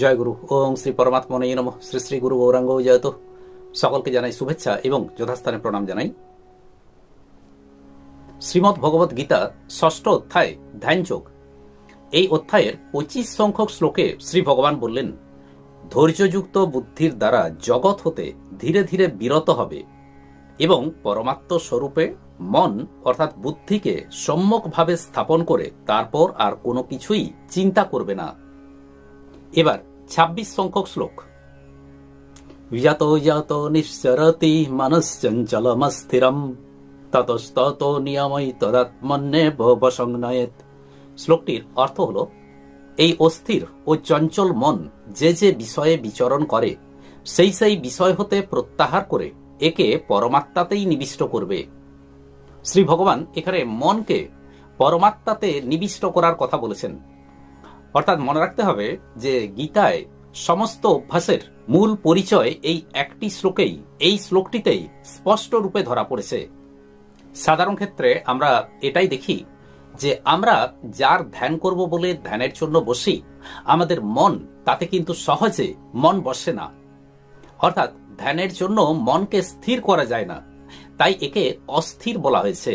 জয় গুরু। ওং শ্রী পরমাত্মনে নম। শ্রী শ্রী গুরু গৌরাঙ্গ জয়ত। সকলকে জানাই শুভেচ্ছা এবং যথাস্থানে প্রণাম জানাই। শ্রীমৎ ভগবত গীতা ষষ্ঠ অধ্যায় ধ্যানযোগ এই অধ্যায়ের পঁচিশ সংখ্যক শ্লোকে শ্রী ভগবান বললেন ধৈর্যযুক্ত বুদ্ধির দ্বারা জগৎ হতে ধীরে ধীরে বিরত হবে এবং পরমাত্ম স্বরূপে মন, অর্থাৎ বুদ্ধিকে সম্যকভাবে স্থাপন করে তারপর আর কোনো কিছুই চিন্তা করবে না। এবার ২৬ সংখ্যক শ্লোক। যত যত ততস্তত নিয়মই তদাত্মন্যে বসংনয়েত শ্লোকটির অর্থ হল, এই অস্থির ও চঞ্চল মন যে যে বিষয়ে বিচরণ করে, সেই সেই বিষয় হতে প্রত্যাহার করে একে পরমাত্মাতেই নিবিষ্ট করবে। শ্রী ভগবান এখানে মনকে পরমাত্মাতে নিবিষ্ট করার কথা বলেছেন। অর্থাৎ মনে রাখতে হবে যে গীতায় সমস্ত অভ্যাসের মূল পরিচয় এই একটি শ্লোকেই, এই শ্লোকটিতেই স্পষ্ট রূপে ধরা পড়েছে। সাধারণ ক্ষেত্রে আমরা এটাই দেখি যে আমরা যার ধ্যান করব বলে ধ্যানের জন্য বসি, আমাদের মন তাতে কিন্তু সহজে মন বসে না। অর্থাৎ ধ্যানের জন্য মনকে স্থির করা যায় না, তাই একে অস্থির বলা হয়েছে।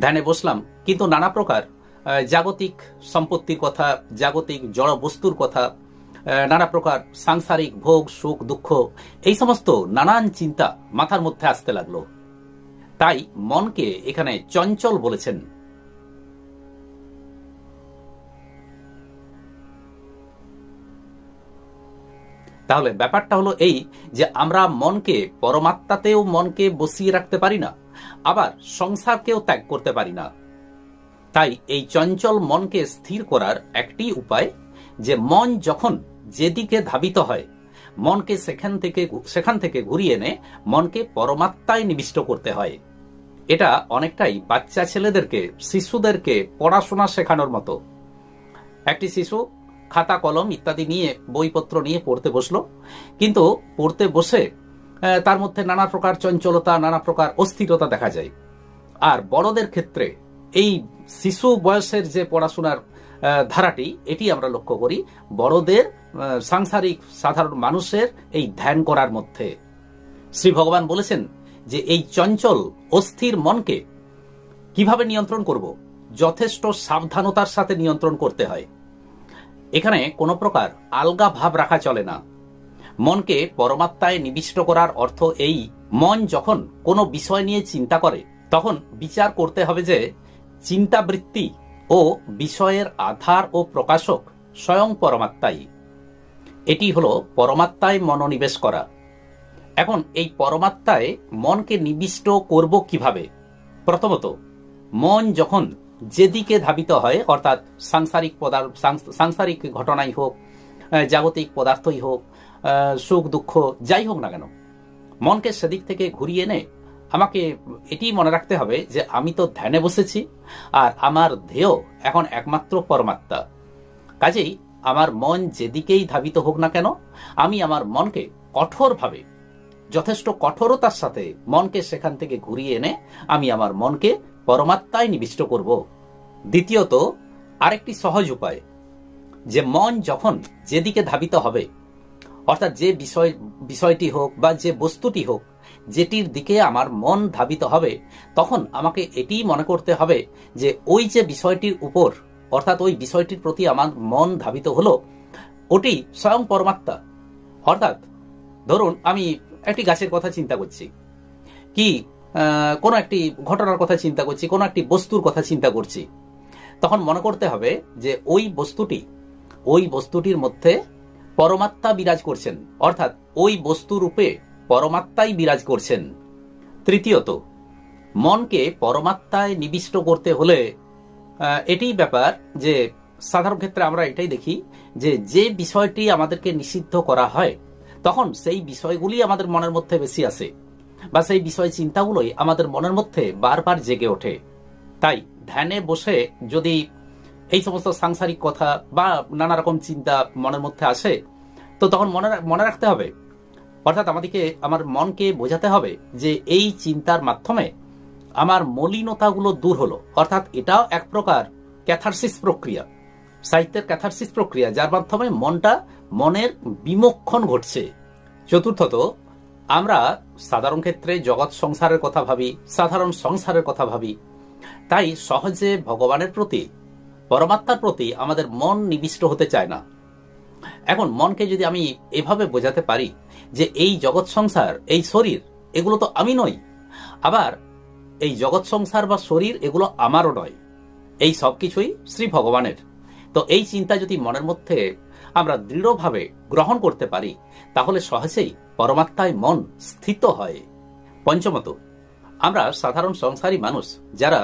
ধ্যানে বসলাম, কিন্তু নানা প্রকার জাগতিক সম্পত্তির কথা, জাগতিক জড় বস্তুর কথা নানা প্রকার সাংসারিক ভোগ, সুখ, দুঃখ, এই সমস্ত নানান চিন্তা মাথার মধ্যে আসতে লাগল। তাই মনকে এখানে চঞ্চল বলেছেন। তাহলে ব্যাপারটা হলো এই যে আমরা মনকে, পরমাত্মাতেও মনকে বসিয়ে রাখতে পারি না, আবার সংসারকেও ত্যাগ করতে পারি না। তাই এই চঞ্চল মনকে স্থির করার একটি উপায় যে মন যখন যেদিকে ধাবিত হয়, মনকে সেখান থেকে সেখান থেকে ঘুরিয়ে এনে মনকে পরমাত্মায় নিবিষ্ট করতে হয়। এটা অনেকটাই বাচ্চা ছেলেদেরকে, শিশুদেরকে পড়াশোনা শেখানোর মতো। একটি শিশু খাতা, কলম ইত্যাদি নিয়ে, বইপত্র নিয়ে পড়তে বসল। কিন্তু পড়তে বসে তার মধ্যে নানা প্রকার চঞ্চলতা, নানা প্রকার অস্থিরতা দেখা যায়। আর বড়দের ক্ষেত্রে এই শিশু বয়সের যে পড়াশোনার ধারাটি, এটি আমরা লক্ষ্য করি বড়দের সাংসারিক সাধারণ মানুষের এই ধ্যান করার মধ্যে। শ্রী ভগবান বলেছেন যে এই চঞ্চল, অস্থির মনকে কীভাবে নিয়ন্ত্রণ করব? যথেষ্ট সাবধানতার সাথে নিয়ন্ত্রণ করতে হয়। এখানে কোনো প্রকার আলগা ভাব রাখা চলে না। মনকে পরমাত্মায় নিবিষ্ট করার অর্থ এই, মন যখন কোনো বিষয় নিয়ে চিন্তা করে, তখন বিচার করতে হবে যে চিন্তাবৃত্তি ও বিষয়ের আধার ও প্রকাশক স্বয়ং পরমাত্মাই। এটি হল পরমাত্মায় মনোনিবেশ করা। এখন এই পরমাত্মায় মনকে নিবিষ্ট করব কীভাবে? প্রথমত, মন যখন যেদিকে ধাবিত হয়, অর্থাৎ সাংসারিক পদার্থ সাংসারিক ঘটনাই হোক জাগতিক পদার্থই হোক সুখ দুঃখ যাই হোক না কেন, মনকে সেদিক থেকে ঘুরিয়ে এনে আমাকে এটি মনে রাখতে হবে যে আমি তো ধ্যানে বসেছি, আর আমার ধেয় এখন একমাত্র পরমাত্মা। কাজেই আমার মন যেদিকেই ধাবিত হোক না কেন, আমি আমার মনকে কঠোরভাবে, যথেষ্ট কঠোরতার সাথে মনকে সেখান থেকে ঘুরিয়ে এনে আমি আমার মনকে পরমাত্মায় নিবিষ্ট করব। দ্বিতীয়ত, আরেকটি সহজ উপায়, যে মন যখন যেদিকে ধাবিত হবে, অর্থাৎ যে বিষয়, বিষয়টি হোক বা যে বস্তুটি হোক যেটির দিকে আমার মন ধাবিত হবে, তখন আমাকে এটি মনে করতে হবে যে ওই যে বিষয়টির উপর, অর্থাৎ ওই বিষয়টির প্রতি আমার মন ধাবিত হলো, ওটি স্বয়ং পরমাত্মা। অর্থাৎ, ধরুন, আমি একটি গাছের কথা চিন্তা করছি, কি কোনো একটি ঘটনার কথা চিন্তা করছি, কোনো একটি বস্তুর কথা চিন্তা করছি, তখন মনে করতে হবে যে ওই বস্তুটি, ওই বস্তুটির মধ্যে পরমাত্মা বিরাজ করছেন। অর্থাৎ ওই বস্তুরূপে পরমাত্মাই বিরাজ করছেন। তৃতীয়ত, মনকে পরমাত্মায় নিবিষ্ট করতে হলে এটি ব্যাপার যে সাধারণ ক্ষেত্রে আমরা এটাই দেখি যে যে বিষয়টি আমাদেরকে নিষিদ্ধ করা হয়, তখন সেই বিষয়গুলি আমাদের মনের মধ্যে বেশি আসে বা সেই বিষয় চিন্তাগুলোই আমাদের মনের মধ্যে বারবার জেগে ওঠে। তাই ধ্যানে বসে যদি এই সমস্ত সাংসারিক কথা বা নানা রকম চিন্তা মনের মধ্যে আসে, তো তখন মনে মনে রাখতে হবে অর্থাৎ আমাদেরকে, আমার মনকে বোঝাতে হবে যে এই চিন্তার মাধ্যমে আমার মলিনতাগুলো দূর হলো। অর্থাৎ এটাও এক প্রকার ক্যাথারসিস প্রক্রিয়া, সাহিত্যের ক্যাথারসিস প্রক্রিয়া, যার মাধ্যমে মনটা, মনের বিমোক্ষণ ঘটছে। চতুর্থত, আমরা সাধারণ ক্ষেত্রে জগৎ সংসারের কথা ভাবি, সাধারণ সংসারের কথা ভাবি। তাই সহজে ভগবানের প্রতি, পরমাত্মার প্রতি আমাদের মন নিবিষ্ট হতে চায় না। এখন মনকে যদি আমি এভাবে বোঝাতে পারি যে এই জগৎ সংসার, এই শরীর, এগুলো তো আমি নই। আবার এই জগৎ সংসার বা শরীর, এগুলো আমারও নয়। এই সব কিছুই শ্রী ভগবানের। তো এই চিন্তা যদি মনের মধ্যে আমরা দৃঢ়ভাবে গ্রহণ করতে পারি, তাহলে সহজেই পরমাত্মায় মন স্থিত হয়। পঞ্চমত, আমরা সাধারণ সংসারী মানুষ, যারা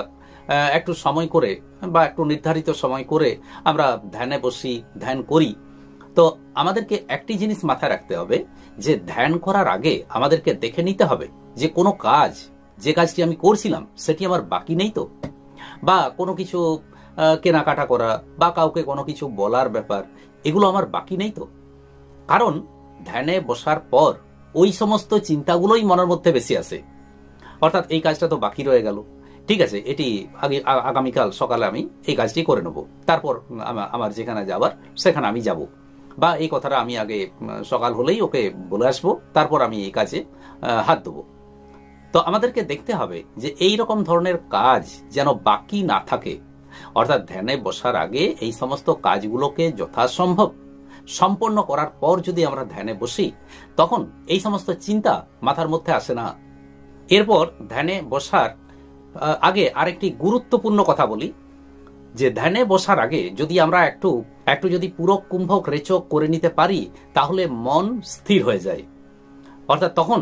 একটু সময় করে বা একটু নির্ধারিত সময় করে আমরা ধ্যানে বসি, ধ্যান করি তো আমাদেরকে একটি জিনিস মাথায় রাখতে হবে, যে ধ্যান করার আগে আমাদেরকে দেখে নিতে হবে যে কোনো কাজ, যে কাজটি আমি করছিলাম, সেটি আমার বাকি নেই তো? বা কোনো কিছু কেনাকাটা করা, বা কাউকে কোনো কিছু বলার ব্যাপার, এগুলো আমার বাকি নেই তো? কারণ ধ্যানে বসার পর ওই সমস্ত চিন্তাগুলোই মনের মধ্যে বেশি আসে। অর্থাৎ এই কাজটা তো বাকি রয়ে গেল। ঠিক আছে, এটি আগে আগামীকাল সকালে আমি এই কাজটি করে নেব। তারপর আমার যেখানে যাবার সেখানে আমি যাব। বা এই কথাটা আমি আগে সকাল হলেই ওকে বলে আসব, তারপর আমি এই কাজে হাত দেবো। তো আমাদেরকে দেখতে হবে যে এই রকম ধরনের কাজ যেন বাকি না থাকে। অর্থাৎ ধ্যানে বসার আগে এই সমস্ত কাজগুলোকে যথাসম্ভব সম্পন্ন করার পর যদি আমরা ধ্যানে বসি, তখন এই সমস্ত চিন্তা মাথার মধ্যে আসে না। এরপর ধ্যানে বসার আগে আরেকটি গুরুত্বপূর্ণ কথা বলি, যে ধ্যানে বসার আগে যদি আমরা একটু একটু যদি পুরো কুম্ভক রেচক করে নিতে পারি, তাহলে মন স্থির হয়ে যায়। অর্থাৎ তখন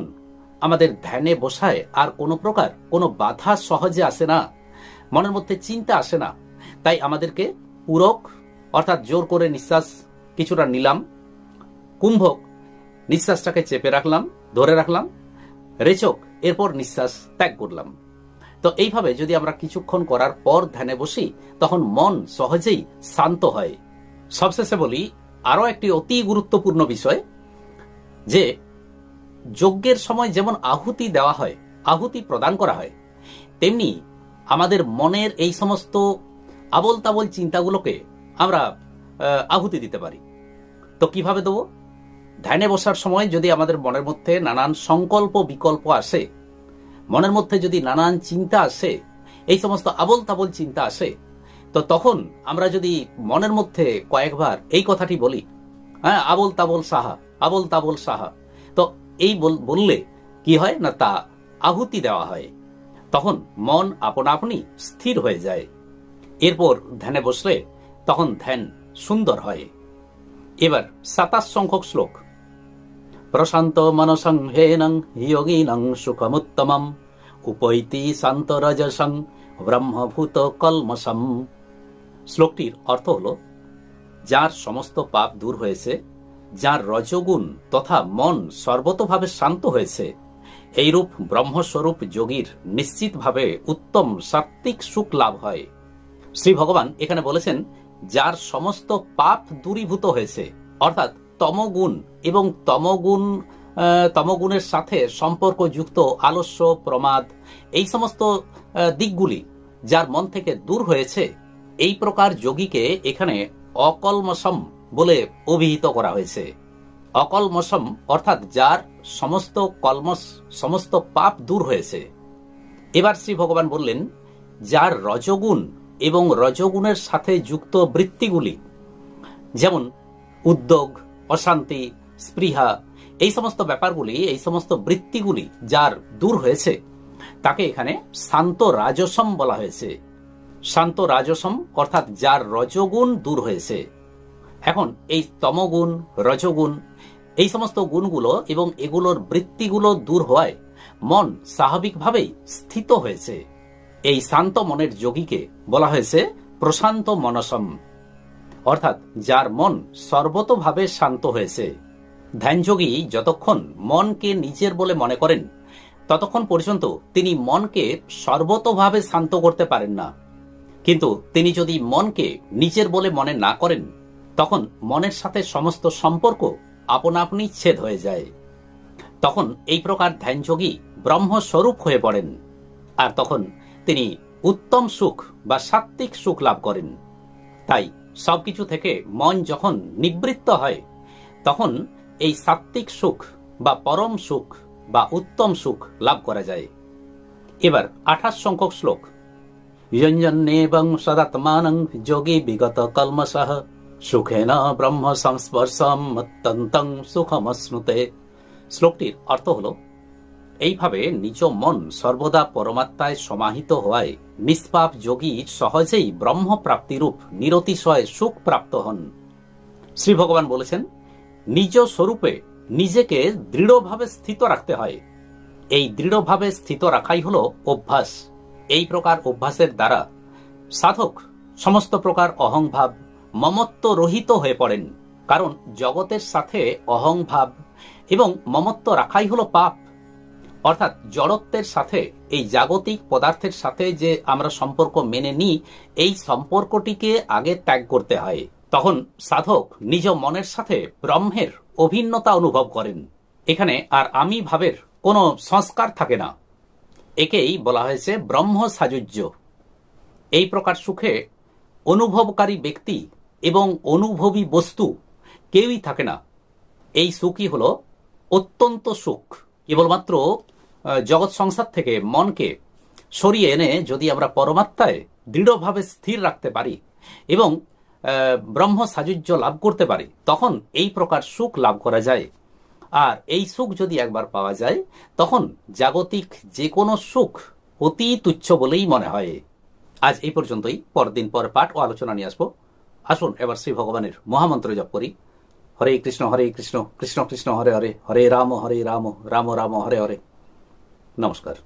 আমাদের ধ্যানে বসায় আর কোনো প্রকার কোনো বাধা সহজে আসে না, মনের মধ্যে চিন্তা আসে না। তাই আমাদেরকে পূরক, অর্থাৎ জোর করে নিঃশ্বাস, কিছুটা নিলাম, কুম্ভক, নিঃশ্বাসটাকে চেপে রাখলাম, ধরে রাখলাম, রেচক, এরপর নিঃশ্বাস ত্যাগ করলাম। তো এইভাবে যদি আমরা কিছুক্ষণ করার পর ধ্যানে বসি, তখন মন সহজেই শান্ত হয়। সবশেষে বলি আরও একটি অতি গুরুত্বপূর্ণ বিষয় যে যজ্ঞের সময় যেমন আহুতি দেওয়া হয়, আহুতি প্রদান করা হয়, তেমনি আমাদের মনের এই সমস্ত আবল তাবল চিন্তাগুলোকে আমরা আহুতি দিতে পারি। তো কীভাবে দেবো? ধ্যানে বসার সময় যদি আমাদের মনের মধ্যে নানান সংকল্প, বিকল্প আসে, মনের মধ্যে যদি নানান চিন্তা আসে, এই সমস্ত আবল তাবল চিন্তা আসে তো তখন আমরা যদি মনের মধ্যে কয়েকবার এই কথাটি বলি হ্যাঁ আবল তাবল সাহা, আবল তাবল সাহা, তো এই বল- বললে কি হয় না তা আহুতি দেওয়া হয়। তখন মন আপনা আপনি স্থির হয়ে যায়। এরপর ধ্যানে বসলে তখন ধ্যান সুন্দর হয়। এবার সাতাশ সংখ্যক শ্লোক। প্রশান্ত মনসং হেনং যোগিনং সুখমুত্তমম, উপৈতি শান্তরজসং ব্রহ্মভূত কলমসম শ্লোকটির অর্থ হল, যার সমস্ত পাপ দূর হয়েছে, যার রজগুণ তথা মন সর্বতভাবে শান্ত হয়েছে, এইরূপ ব্রহ্মস্বরূপ যোগীর নিশ্চিতভাবে উত্তম সাত্ত্বিক সুখ লাভ হয়। শ্রী ভগবান এখানে বলেছেন, যার সমস্ত পাপ দূরীভূত হয়েছে, অর্থাৎ তমগুণ এবং তমগুণ তমগুণের সাথে সম্পর্কযুক্ত আলস্য, প্রমাদ, এই সমস্ত দিকগুলি যার মন থেকে দূর হয়েছে এই প্রকার যোগীকে এখানে অকলমসম বলে অভিহিত করা হয়েছে। অকলমসম অর্থাৎ যার সমস্ত কলমস, সমস্ত পাপ দূর হয়েছে। এবার শ্রী ভগবান বললেন, যার রজগুণ এবং রজগুণের সাথে যুক্ত বৃত্তিগুলি, যেমন উদ্যোগ, অশান্তি, স্পৃহা, এই সমস্ত ব্যাপারগুলি, এই সমস্ত বৃত্তিগুলি যার দূর হয়েছে, তাকে এখানে শান্ত রাজসম বলা হয়েছে। শান্ত রাজসম, অর্থাৎ যার রজগুণ দূর হয়েছে। এখন এই তমগুণ, রজগুণ, এই সমস্ত গুণগুলো এবং এগুলোর বৃত্তিগুলো দূর হওয়ায় মন স্বাভাবিকভাবেই স্থিত হয়েছে। এই শান্ত মনের যোগীকে বলা হয়েছে প্রশান্ত মনসম, অর্থাৎ যার মন সর্বতভাবে শান্ত হয়েছে। ধ্যানযোগী যতক্ষণ মনকে নিজের বলে মনে করেন, ততক্ষণ পর্যন্ত তিনি মনকে সর্বতভাবে শান্ত করতে পারেন না। কিন্তু তিনি যদি মনকে নিজের বলে মনে না করেন, তখন মনের সাথে সমস্ত সম্পর্ক আপনা আপনি ছেদ হয়ে যায়। তখন এই প্রকার ধ্যানযোগী ব্রহ্মস্বরূপ হয়ে পড়েন। আর তখন তিনি উত্তম সুখ বা সাত্ত্বিক সুখ লাভ করেন। তাই সবকিছু থেকে মন যখন নিবৃত্ত হয়, তখন এই সাত্ত্বিক সুখ বা পরম সুখ বা উত্তম সুখ লাভ করা যায়। এবার আঠাশ সংখ্যক শ্লোক। সদাত্মানং যোগী বিগত কলমসহ সুখেন ব্রহ্ম সংস্পর্শম অত্যন্তং সুখমশ্নুতে শ্লোকটির অর্থ হল এইভাবে নিজ মন সর্বদা পরমাত্মায় সমাহিত হওয়ায় নিষ্পাপ যোগী সহজেই ব্রহ্ম প্রাপ্তিরূপ নিরতিশয় সুখ প্রাপ্ত হন শ্রী ভগবান বলেছেন নিজ স্বরূপে নিজেকে দৃঢ়ভাবে স্থিত রাখতে হয় এই দৃঢ়ভাবে স্থিত রাখাই হল অভ্যাস। এই প্রকার অভ্যাসের দ্বারা সাধক সমস্ত প্রকার অহংভাব, মমত্ব রহিত হয়ে পড়েন। কারণ জগতের সাথে অহংভাব এবং মমত্ব রাখাই হলো পাপ। অর্থাৎ জড়ত্বের সাথে, এই জাগতিক পদার্থের সাথে যে আমরা সম্পর্ক মেনে নিই, এই সম্পর্কটিকে আগে ত্যাগ করতে হয়। তখন সাধক নিজ মনের সাথে ব্রহ্মের অভিন্নতা অনুভব করেন। এখানে আর আমি ভাবের কোনো সংস্কার থাকে না। একেই বলা হয়েছে ব্রহ্ম সাজুজ্য এই প্রকার সুখে অনুভবকারী ব্যক্তি এবং অনুভবী বস্তু কেউই থাকে না। এই সুখই হল অত্যন্ত সুখ। কেবলমাত্র জগৎ সংসার থেকে মনকে সরিয়ে এনে যদি আমরা পরমাত্মায় দৃঢ়ভাবে স্থির রাখতে পারি এবং ব্রহ্ম সাজুজ্য লাভ করতে পারি, তখন এই প্রকার সুখ লাভ করা যায়। আর এই সুখ যদি একবার পাওয়া যায়, তখন জাগতিক যে কোনো সুখ অতি তুচ্ছ বলেই মনে হয়। আজ এই পর্যন্তই। পরদিন পর পাঠ ও আলোচনা নিয়ে আসব। আসুন এবার শ্রী ভগবানের মহামন্ত্র জপ করি। হরে কৃষ্ণ হরে কৃষ্ণ কৃষ্ণ কৃষ্ণ, হরে হরে হরে রাম হরে রাম রাম রাম, হরে হরে। নমস্কার।